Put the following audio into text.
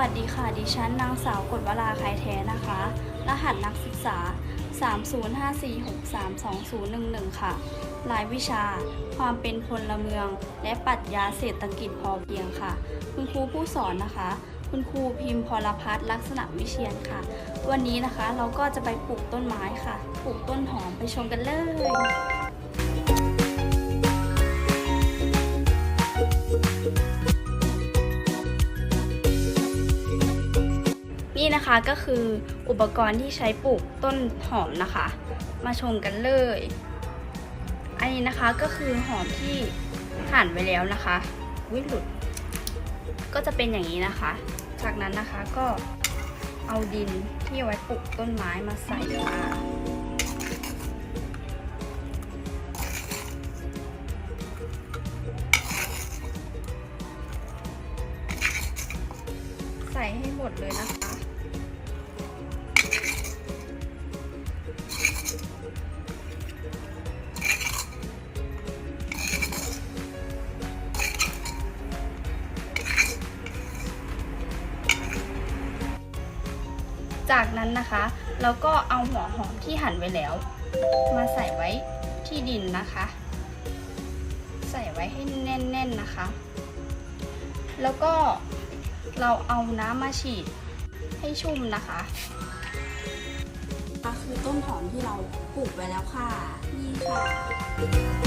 วัสดีค่ะ ดิฉันนางสาวกฎวราไคแท้นะคะ รหัสนักศึกษา 3054632011 ค่ะ รายวิชา ความเป็นพลเมือง และปรัชญาเศรษฐกิจพอเพียงค่ะ คุณครูผู้สอนนะคะ คุณครูพิมพ์พรพัฒน์ลักษณะวิเชียนค่ะ วันนี้นะคะเราก็จะไปปลูกต้นไม้ค่ะ ปลูกต้นหอมไปชมกันเลย นี่นะคะก็คืออุปกรณ์ที่ใช้ปลูกต้นหอมนะคะ มาชมกันเลย อันนี้นะคะก็คือหอมที่หั่นไว้แล้วนะคะวิหลุด ก็จะเป็นอย่างนี้นะคะ จากนั้นนะคะก็เอาดินที่เอาไว้ปลูกต้นไม้มาใส่ค่ะใส่ให้หมดเลยนะคะ จากนั้นนะคะเราก็เอาหัวหอมที่หั่นไว้แล้ว มาใส่ไว้ที่ดินนะคะ ใส่ไว้ให้แน่นๆนะคะ แล้วก็เราเอาน้ำมาฉีดให้ชุ่มนะคะก็คือต้นหอมที่เราปลูกไว้แล้วค่ะ นี่ค่ะ